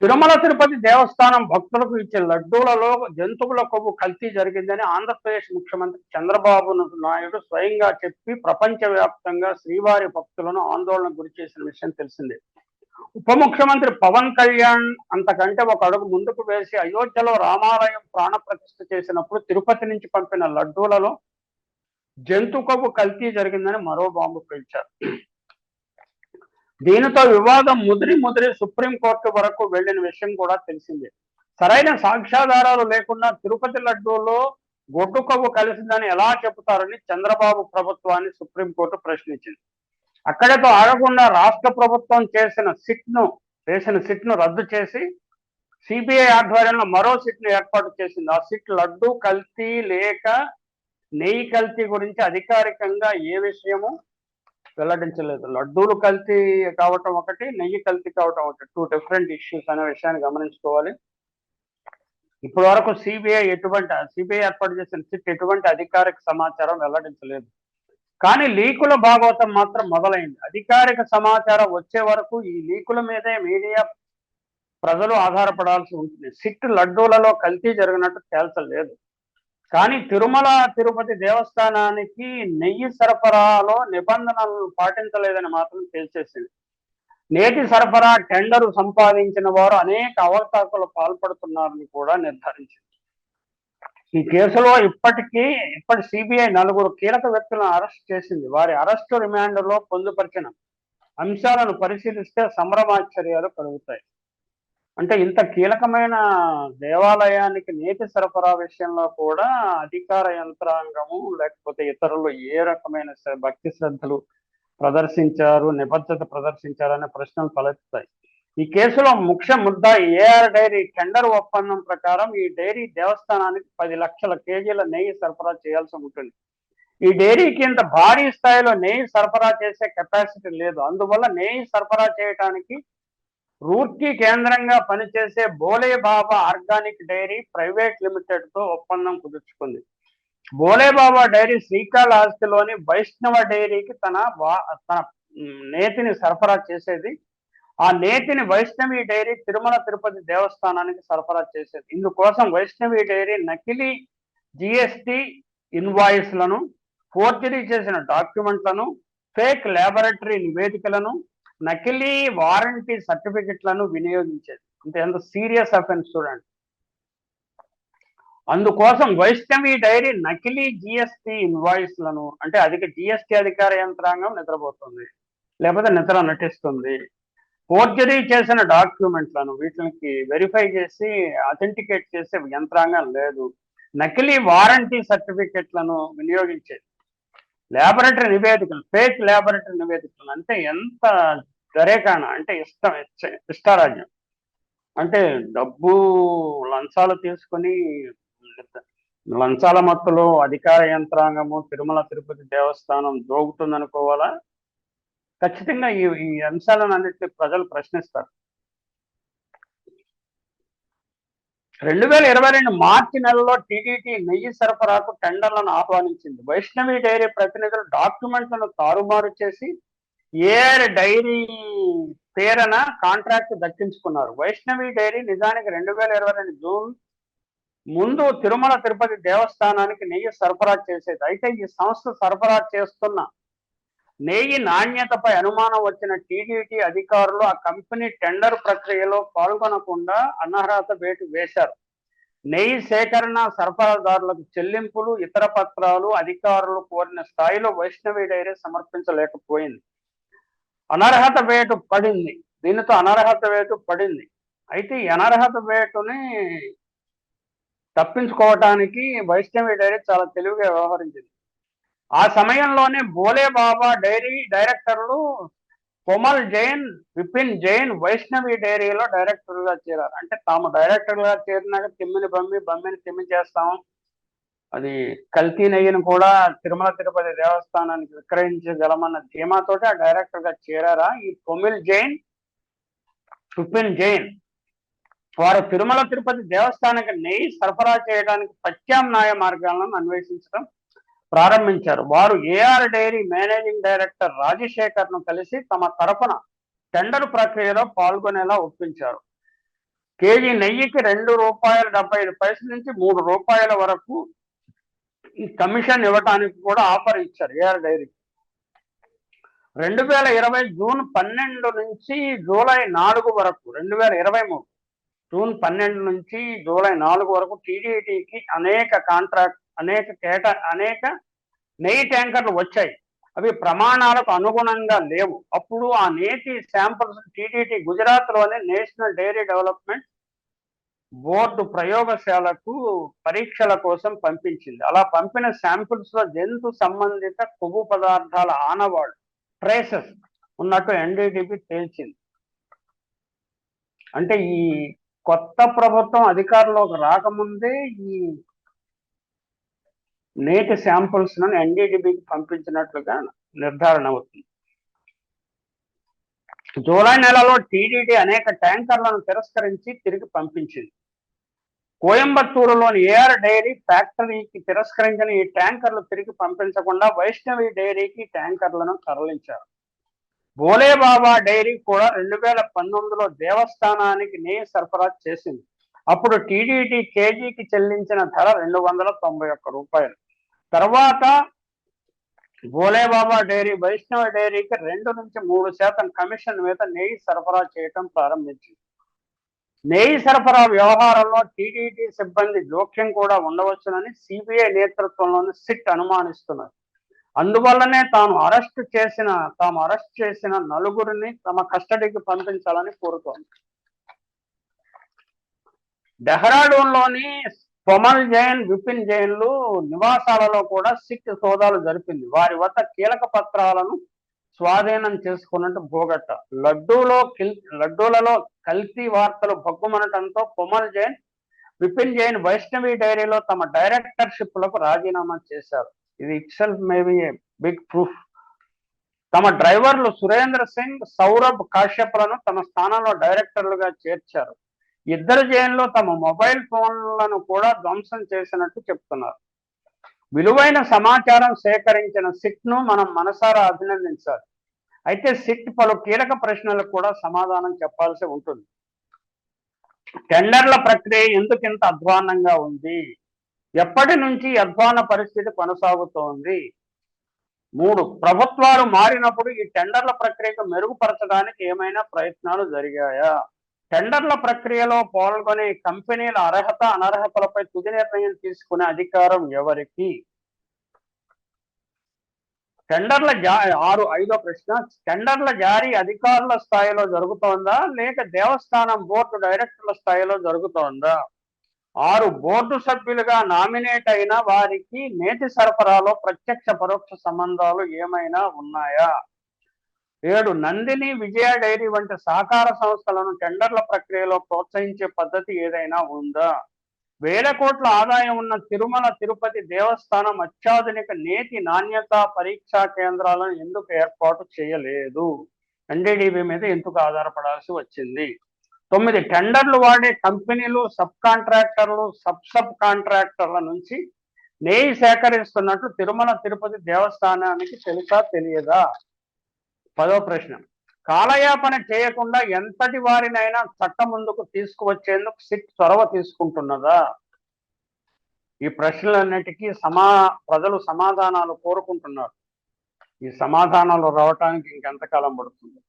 తిరుమల తిరుపతి దేవస్థానం భక్తులకు ఇచ్చే లడ్డూలలో జంతువుల కొవ్వు కల్తీ జరిగిందని ఆంధ్రప్రదేశ్ ముఖ్యమంత్రి చంద్రబాబు నాయుడు స్వయంగా చెప్పి ప్రపంచవ్యాప్తంగా శ్రీవారి భక్తులను ఆందోళన గురి చేసిన విషయం తెలిసిందే. ఉప ముఖ్యమంత్రి పవన్ కళ్యాణ్ అంతకంటే ఒక అడుగు ముందుకు వేసి అయోధ్యలో రామాలయం ప్రాణ ప్రతిష్ఠ చేసినప్పుడు తిరుపతి నుంచి పంపిన లడ్డూలలో జంతు కొవ్వు కల్తీ జరిగిందని మరో బాంబు పేల్చారు. దీనితో వివాదం ముదిరి ముదిరి సుప్రీంకోర్టు వరకు వెళ్ళిన విషయం కూడా తెలిసిందే. సరైన సాక్ష్యాధారాలు లేకుండా తిరుపతి లడ్డూలో గొడ్డు కొవ్వు కలిసిందని ఎలా చెబుతారని చంద్రబాబు ప్రభుత్వాన్ని సుప్రీంకోర్టు ప్రశ్నించింది. అక్కడితో ఆగకుండా రాష్ట్ర ప్రభుత్వం చేసిన సిట్ను సిట్ను సిట్ను రద్దు చేసి సిబిఐ ఆధ్వర్యంలో మరో సిట్ను ఏర్పాటు చేసింది. ఆ సిట్ లడ్డు కల్తీ లేక నెయ్యి కల్తీ గురించి అధికారికంగా ఏ విషయము వెల్లడించలేదు. లడ్డూలు కల్తీ కావటం ఒకటి నెయ్యి కల్తీ కావటం ఒకటి. టూ డిఫరెంట్ ఇష్యూస్ అనే విషయాన్ని గమనించుకోవాలి. ఇప్పటి వరకు సిబిఐ ఎటువంటి సిబిఐ ఏర్పాటు చేసిన సిట్ ఎటువంటి అధికారిక సమాచారం వెల్లడించలేదు. కానీ లీకుల భాగవతం మాత్రం మొదలైంది. అధికారిక సమాచారం వచ్చే వరకు ఈ లీకుల మీదే మీడియా ప్రజలు ఆధారపడాల్సి ఉంటుంది. సిట్ లడ్డూలలో కల్తీ జరిగినట్టు తేల్చలేదు. కానీ తిరుమల తిరుపతి దేవస్థానానికి నెయ్యి సరఫరాలో నిబంధనలను పాటించలేదని మాత్రం తేల్చేసింది. నేటి సరఫరా టెండరు సంపాదించిన వారు అనేక అవకాశాలు పాల్పడుతున్నారని కూడా నిర్ధారించింది. ఈ కేసులో ఇప్పటికీ ఇప్పటి సిబిఐ నలుగురు కీలక వ్యక్తులను అరెస్ట్ చేసింది. వారి అరెస్టు రిమాండ్లో పొందుపరిచిన అంశాలను పరిశీలిస్తే సంభ్రమాశ్చర్యాలు కలుగుతాయి. అంటే ఇంత కీలకమైన దేవాలయానికి నీటి సరఫరా విషయంలో కూడా అధికార యంత్రాంగము లేకపోతే ఇతరులు ఏ రకమైన భక్తి శ్రద్ధలు ప్రదర్శించారు నిబద్ధత ప్రదర్శించారనే ప్రశ్నలు తలెత్తుతాయి. ఈ కేసులో ముఖ్య ముద్ద ఏఆర్ డైరీ టెండర్ ఒప్పందం ప్రకారం ఈ డైరీ దేవస్థానానికి పది లక్షల కేజీల నెయ్యి సరఫరా చేయాల్సి ఉంటుంది. ఈ డైరీకి ఇంత భారీ స్థాయిలో నెయ్యి సరఫరా చేసే కెపాసిటీ లేదు. అందువల్ల నెయ్యి సరఫరా చేయడానికి రూర్కీ కేంద్రంగా పనిచేసే Bhole Baba organic dairy private లిమిటెడ్తో ఒప్పందం కుదుర్చుకుంది. బోలే బాబా డైరీ శ్రీకాళహస్తిలోని వైష్ణవ డైరీకి తన తన నేతిని సరఫరా చేసేది. ఆ నేతిని వైష్ణవి డైరీ తిరుమల తిరుపతి దేవస్థానానికి సరఫరా చేసేది. ఇందుకోసం వైష్ణవి డైరీ నకిలీ జిఎస్టి ఇన్వాయిస్లను ఫోర్జరీ చేసిన డాక్యుమెంట్లను ఫేక్ ల్యాబొరేటరీ నివేదికలను నకిలీ వారంటీ సర్టిఫికెట్లను వినియోగించేది. అంటే ఎంత సీరియస్ అఫెన్స్ చూడండి. అందుకోసం వైష్ణవి డైరీ నకిలీ జిఎస్టి ఇన్వాయిస్లను అంటే అధిక జిఎస్టి అధికార యంత్రాంగం నిద్రపోతుంది. లేకపోతే నిద్ర నటిస్తుంది. ఫోర్జరీ చేసిన డాక్యుమెంట్లను వీటికి వెరిఫై చేసి అథెంటికేట్ చేసే యంత్రాంగం లేదు. నకిలీ వారంటీ సర్టిఫికెట్లను వినియోగించేది. ల్యాబొరేటరీ నివేదికలు ఫేక్ ల్యాబొరేటరీ నివేదికలు అంటే ఎంత దరేకాణ అంటే ఇష్టం ఇష్టారాజ్యం. అంటే డబ్బు లంచాలు తీసుకొని లంచాల మత్తులో అధికార యంత్రాంగము తిరుమల తిరుపతి దేవస్థానం దోగుతుందనుకోవాలా? ఖచ్చితంగా ఈ ఈ అంశాలను అన్నిటి ప్రజలు ప్రశ్నిస్తారు. రెండు వేల ఇరవై రెండు మార్చి నెలలో టీడీటీ నెయ్యి సరఫరాకు టెండర్లను ఆహ్వానించింది. వైష్ణవి డైరీ ప్రతినిధులు డాక్యుమెంట్లను తారుమారు చేసి ఏఆర్ డైరీ పేరన కాంట్రాక్ట్ దక్కించుకున్నారు. వైష్ణవి డైరీ నిజానికి రెండు వేల ఇరవై రెండు జూన్ ముందు తిరుమల తిరుపతి దేవస్థానానికి నెయ్యి సరఫరా చేసేది. అయితే ఈ సంస్థ సరఫరా చేస్తున్న నెయ్యి నాణ్యతపై అనుమానం వచ్చిన టీడీటీ అధికారులు ఆ కంపెనీ టెండర్ ప్రక్రియలో పాల్గొనకుండా అనర్హత వేటు వేశారు. నెయ్యి సేకరణ సరఫరాదారులకు చెల్లింపులు ఇతర పత్రాలు అధికారులు కోరిన స్థాయిలో వైష్ణవి డైరీ సమర్పించలేకపోయింది. అనర్హత వేటు పడింది. దీనితో అనర్హత వేటు పడింది. అయితే ఈ అనర్హత వేటుని తప్పించుకోవటానికి వైష్ణవి డైరీ చాలా తెలివిగా వ్యవహరించింది. ఆ సమయంలోనే బోలే బాబా డైరీ డైరెక్టర్లు కొమల్ జైన్ విపిన్ జైన్ వైష్ణవి డైరీలో డైరెక్టర్గా చేరారు. అంటే తాము డైరెక్టర్గా చేరినాక తిమ్మిని బమ్మి బమ్మిని తిమ్మి చేస్తాం. అది కల్తీ నెయ్యిని కూడా తిరుమల తిరుపతి దేవస్థానానికి విక్రయించగలమన్న ధీమాతోటి ఆ డైరెక్టర్గా చేరారా ఈ కొమిల్ జైన్ విపిన్ జైన్. వారు తిరుమల తిరుపతి దేవస్థానానికి నెయ్యి సరఫరా చేయడానికి ప్రత్యామ్నాయ మార్గాలను అన్వేషించడం ప్రారంభించారు. వారు ఏఆర్ డైరీ మేనేజింగ్ డైరెక్టర్ రాజశేఖర్ను కలిసి తమ తరఫున టెండర్ ప్రక్రియలో పాల్గొనేలా ఒప్పించారు. కేజీ నెయ్యికి రెండు రూపాయల డెబ్బై ఐదు పైసల నుంచి మూడు రూపాయల వరకు ఈ కమిషన్ ఇవ్వటానికి కూడా ఆఫర్ ఇచ్చారు ఏఆర్ డైరీ రెండు వేల ఇరవై జూన్ పన్నెండు నుంచి జూలై నాలుగు వరకు రెండు వేల ఇరవై మూడు జూన్ పన్నెండు నుంచి జూలై నాలుగు వరకు టీడీటీకి అనేక కాంట్రాక్ట్ అనేక కేట అనేక నెయ్యి ట్యాంకర్లు వచ్చాయి. అవి ప్రమాణాలకు అనుగుణంగా లేవు. అప్పుడు ఆ నేతి శాంపుల్స్ టీటీటీ గుజరాత్లోని నేషనల్ డైరీ డెవలప్మెంట్ బోర్డు ప్రయోగశాలకు పరీక్షల కోసం పంపించింది. అలా పంపిన శాంపిల్స్లో జంతు సంబంధిత కొవ్వు పదార్థాల ఆనవాళ్ళు ట్రేసెస్ ఉన్నట్టు ఎన్డీటీపీ తేల్చింది. అంటే ఈ కొత్త ప్రభుత్వం అధికారంలోకి రాకముందే ఈ నేటి శాంపుల్స్ను ఎన్డీటీపీకి పంపించినట్లుగా నిర్ధారణ అవుతుంది. జూలై నెలలో టీడీడీ అనేక ట్యాంకర్లను తిరస్కరించి తిరిగి పంపించింది. కోయంబత్తూరులోని ఏఆర్ డైరీ ఫ్యాక్టరీకి తిరస్కరించిన ఈ ట్యాంకర్లు తిరిగి పంపించకుండా వైష్ణవి డైరీకి ట్యాంకర్లను తరలించారు. బోలేబాబా డైరీ కూడా రెండు వేల పంతొమ్మిదిలో దేవస్థానానికి నెయ్యి సరఫరా చేసింది. అప్పుడు టీడీటీ కేజీకి చెల్లించిన ధర రెండు వందల తొంభై ఒక్క రూపాయలు. తర్వాత భోలేబాబా డైరీ వైష్ణవ డైరీకి రెండు నుంచి మూడు శాతం కమిషన్ మీద నెయ్యి సరఫరా చేయటం ప్రారంభించింది. నెయ్యి సరఫరా వ్యవహారంలో టీడీటీ సిబ్బంది జోక్యం కూడా ఉండవచ్చునని సిబిఐ నేతృత్వంలోని సిట్ అనుమానిస్తున్నారు. అందువల్లనే తాను అరెస్ట్ చేసిన తాము అరెస్ట్ చేసిన నలుగురిని తమ కస్టడీకి పంపించాలని కోరుతోంది. డెహ్రాడూన్లోని పొమల్ జైన్ విపిన్ జైన్లు నివాసాలలో కూడా సిక్ సోదాలు జరిపింది. వారి వద్ద కీలక పత్రాలను స్వాధీనం చేసుకున్నట్టు భోగట్ట లడ్డూలో లడ్డూలలో కల్తీ వార్తలు భగ్గుమనటంతో కొమల్ జైన్ విపిన్ జైన్ వైష్ణవి డైరీలో తమ డైరెక్టర్షిప్లకు రాజీనామా చేశారు. ఇది itself maybe a big proof. తమ డ్రైవర్లు సురేంద్ర సింగ్ సౌరభ్ కాశ్యప్లను తమ స్థానంలో డైరెక్టర్లుగా చేర్చారు. ఇద్దరు జైల్లో తమ మొబైల్ ఫోన్లను కూడా ధ్వంసం చేసినట్టు చెప్తున్నారు. విలువైన సమాచారం సేకరించిన సిట్ను మనం మనసారా అభినందించాలి. అయితే సిట్ పలు కీలక ప్రశ్నలకు కూడా సమాధానం చెప్పాల్సి ఉంటుంది. టెండర్ల ప్రక్రియ ఎందుకు ఇంత అధ్వాన్నంగా ఉంది? ఎప్పటి నుంచి అధ్వాన పరిస్థితి కొనసాగుతోంది? మూడు ప్రభుత్వాలు మారినప్పుడు ఈ టెండర్ల ప్రక్రియకు మెరుగుపరచడానికి ఏమైనా ప్రయత్నాలు జరిగాయా? టెండర్ల ప్రక్రియలో పాల్గొనే కంపెనీల అర్హత అనర్హతలపై తుది నిర్ణయం తీసుకునే అధికారం ఎవరికి? టెండర్ల జా ఆరు ఐదో ప్రశ్న. టెండర్ల జారీ అధికారుల స్థాయిలో జరుగుతోందా? లేక దేవస్థానం బోర్డు డైరెక్టర్ల స్థాయిలో జరుగుతోందా? ఆరు బోర్డు సభ్యులుగా నామినేట్ అయిన వారికి నేతి సరఫరాలో ప్రత్యక్ష పరోక్ష సంబంధాలు ఏమైనా ఉన్నాయా? ఏడు నందిని విజయ డైరీ వంటి సహకార సంస్థలను టెండర్ల ప్రక్రియలో ప్రోత్సహించే పద్ధతి ఏదైనా ఉందా? వేల కోట్ల ఆదాయం ఉన్న తిరుమల తిరుపతి దేవస్థానం అత్యాధునిక నేతి నాణ్యత పరీక్షా కేంద్రాలను ఎందుకు ఏర్పాటు చేయలేదు? ఎన్డీడీబీ మీద ఎందుకు ఆధారపడాల్సి వచ్చింది? తొమ్మిది టెండర్లు వాడే కంపెనీలు సబ్ కాంట్రాక్టర్లు సబ్ సబ్ కాంట్రాక్టర్ల నుంచి నెయ్యి సేకరిస్తున్నట్లు తిరుమల తిరుపతి దేవస్థానానికి తెలుసా తెలియదా? పదో ప్రశ్న. కాలయాపన చేయకుండా ఎంతటి వారినైనా చట్టం ముందుకు తీసుకువచ్చేందుకు సిట్ చొరవ తీసుకుంటున్నదా? ఈ ప్రశ్నలన్నిటికీ సమా ప్రజలు సమాధానాలు కోరుకుంటున్నారు. ఈ సమాధానాలు రావటానికి ఇంకెంతకాలం పడుతుంది?